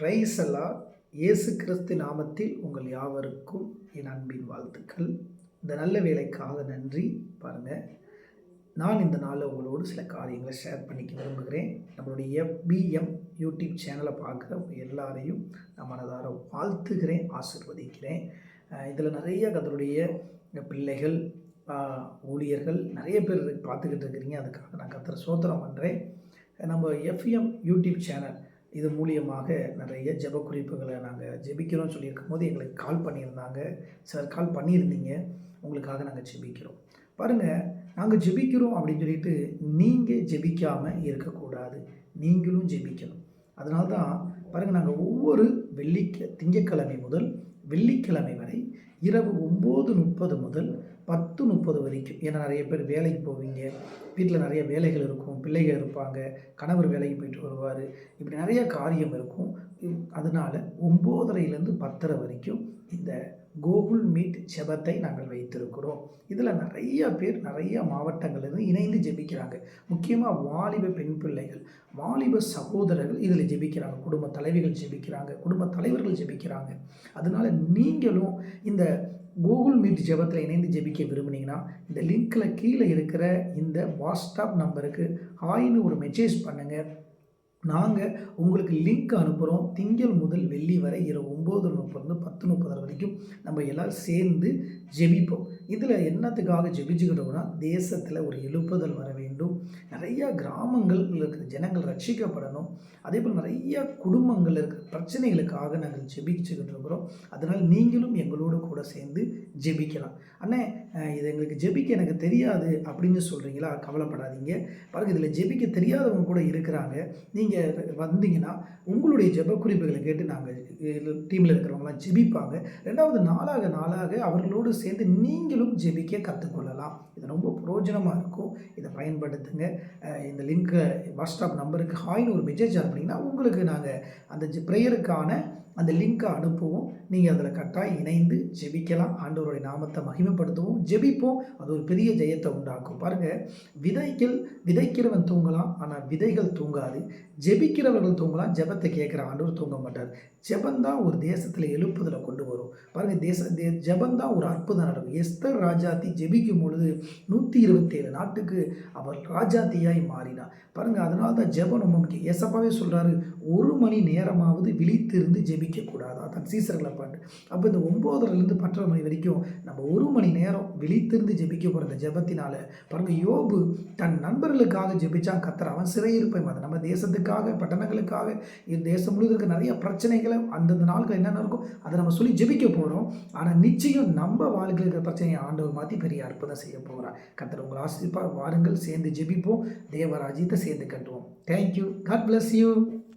Price எல்லாம் இயேசு கிறிஸ்து நாமத்தில் உங்கள் யாவருக்கும் என் அன்பின் வாழ்த்துக்கள். இந்த நல்ல வேலைக்காக நன்றி. பாருங்கள் நான் இந்த நாளில் உங்களோடு சில காரியங்களை ஷேர் பண்ணிக்க விரும்புகிறேன். நம்மளுடைய பிஎம் யூடியூப் சேனலை பார்க்குற எல்லாரையும் நான் மனதார வாழ்த்துகிறேன் ஆசிர்வதிக்கிறேன். இதில் நிறைய கதருடைய பிள்ளைகள் ஊழியர்கள் நிறைய பேர் பார்த்துக்கிட்டு இருக்கிறீங்க. அதுக்காக நான் கத்திர சோத்திரம் பண்ணுறேன் நம்ம எஃப்எம் யூடியூப் சேனல் இது மூலியமாக நிறைய ஜெப குறிப்புகளை நாங்கள் ஜெபிக்கிறோம்னு சொல்லியிருக்கும் போது எங்களுக்கு கால் பண்ணியிருந்தாங்க. சிலர் கால் பண்ணியிருந்தீங்க. உங்களுக்காக நாங்கள் ஜெபிக்கிறோம். பாருங்கள் நாங்கள் ஜெபிக்கிறோம் அப்படின்னு சொல்லிட்டு நீங்கள் ஜெபிக்காமல் இருக்கக்கூடாது. நீங்களும் ஜெபிக்கணும். அதனால தான் பாருங்கள் நாங்கள் ஒவ்வொரு வெள்ளிக்க திங்கக்கிழமை முதல் வெள்ளிக்கிழமை வரை இரவு ஒம்பது முப்பது முதல் பத்து முப்பது வரைக்கும். ஏன்னா நிறைய பேர் வேலைக்கு போவீங்க. வீட்டில் நிறைய வேலைகள் இருக்கும். பிள்ளைகள் இருப்பாங்க. கணவர் வேலைக்கு போயிட்டு வருவார். இப்படி நிறைய காரியம் இருக்கும். அதனால் அதனால ஒம்போதரைலேருந்து பத்தரை வரைக்கும் இந்த கோகுல் மீட் ஜெபத்தை நாங்கள் வைத்திருக்கிறோம். இதில் நிறைய பேர் நிறைய மாவட்டங்கள்லேருந்து இணைந்து ஜெபிக்கிறாங்க. முக்கியமாக வாலிப பெண் பிள்ளைகள் வாலிப சகோதரர்கள் இதில் ஜெபிக்கிறாங்க. குடும்ப தலைவிகள் ஜெபிக்கிறாங்க குடும்ப தலைவர்கள் ஜெபிக்கிறாங்க. அதனால நீங்களும் இந்த கூகுள் மீட் ஜெபத்தில் இணைந்து ஜெபிக்க விரும்புனீங்கன்னா இந்த லிங்க்கில் கீழே இருக்கிற இந்த வாட்ஸ்அப் நம்பருக்கு ஹாய்னு ஒரு மெசேஜ் பண்ணுங்கள் நாங்கள் உங்களுக்கு லிங்க் அனுப்புகிறோம் திங்கள் முதல் வெள்ளி வரை இரவு ஒம்பது முப்பது பத்து முப்பது வரைக்கும் நம்ம எல்லோரும் சேர்ந்து ஜெபிப்போம். இதில் என்னத்துக்காக ஜெபிச்சுக்கிட்டோம்னா தேசத்தில் ஒரு எழுப்புதல் வர வேண்டும். நிறையா கிராமங்கள் இருக்கிற ஜனங்கள் ரட்சிக்கப்படணும். அதே போல் நிறையா குடும்பங்கள் இருக்கிற பிரச்சனைகளுக்காக நாங்கள் ஜெபிச்சுக்கிட்டு இருக்கிறோம். அதனால் நீங்களும் எங்களோடு கூட சேர்ந்து ஜெபிக்கலாம். அண்ணே இது எங்களுக்கு ஜெபிக்க எனக்கு தெரியாது அப்படின்னு சொல்கிறீங்களா கவலைப்படாதீங்க. பாருங்க இதில் ஜெபிக்க தெரியாதவங்க கூட இருக்கிறாங்க. நீங்கள் வந்தீங்கன்னா உங்களுடைய ஜெப குறிப்புகளை கேட்டு நாங்கள் டீமில் இருக்கிறவங்களாம் ஜெபிப்பாங்க. ரெண்டாவது நாளாக நாளாக அவர்களோடு சேர்ந்து நீங்களும் ஜெபிக்க கற்றுக்கொள்ளலாம் இது ரொம்ப பிரயோஜனமாக இருக்கும். இதை பயன்படுத்துங்க. இந்த லிங்க்கை வாட்ஸ்அப் நம்பருக்கு ஹாய்னு ஒரு மெசேஜ் அனுப்புனீங்கன்னா உங்களுக்கு நாங்கள் அந்த ப்ரேயருக்கான அந்த லிங்க்கை அனுப்புவோம். நீங்கள் அதில் கட்டாயம் இணைந்து ஜெபிக்கலாம். ஆண்டவருடைய நாமத்தை மகிமைப்படுத்துவோம். ஜெபிப்போம். அது ஒரு பெரிய ஜெயத்தை உண்டாக்கும். பாருங்கள் விதைகள் விதைக்கிறவன் தூங்கலாம் ஆனால் விதைகள் தூங்காது. ஜெபிக்கிறவர்கள் தூங்கலாம் ஜெபத்தை கேட்குற ஆண்டவர் தூங்க மாட்டார். ஜெபந்தான் ஒரு தேசத்தில் எழுப்புதலை கொண்டு வரும். பாருங்கள் தேச தே ஜெபந்தான் ஒரு அற்புதம் நடக்கும். எஸ்தர் ராஜாத்தி ஜெபிக்கும் பொழுது நூற்றி இருபத்தேழு நாட்டுக்கு அவர் ராஜாத்தியாய் மாறினார். பாருங்கள் அதனால தான் ஜெபம் ரொம்ப முக்கியம். ஏசப்பாவே சொல்கிறாரு ஒரு மணி நேரமாவது விழித்திருந்து ஜெபிக்கக்கூடாதா? தன் சீசர்களை பாட்டு அப்போ இந்த ஒம்போதரைலேருந்து பத்தரை மணி வரைக்கும் நம்ம ஒரு மணி நேரம் விழித்திருந்து ஜெபிக்க போகிற இந்த ஜெபத்தினால பாருங்கள் யோபு தன் நண்பர்களுக்காக ஜெபிச்சா கத்துற அவன் சிறையிருப்பை அது நம்ம தேசத்துக்காக பட்டணங்களுக்காக இந்த தேசம் முழுவதும் இருக்க நிறைய பிரச்சனைகளை அந்தந்த நாட்கள் என்னென்ன இருக்கும் அதை நம்ம சொல்லி ஜெபிக்க போகிறோம் ஆனால் நிச்சயம் நம்ம வாழ்க்கையில் இருக்கிற பிரச்சனையை ஆண்டவர் மாற்றி பெரிய அற்புதம் செய்ய போகிறார் கத்தர் உங்களை ஆசிரிப்பாக வாருங்கள் சேர்ந்து ஜெபிப்போம். தேவராஜ்யத்தை சேர்ந்து கட்டுவோம். Thank you God bless you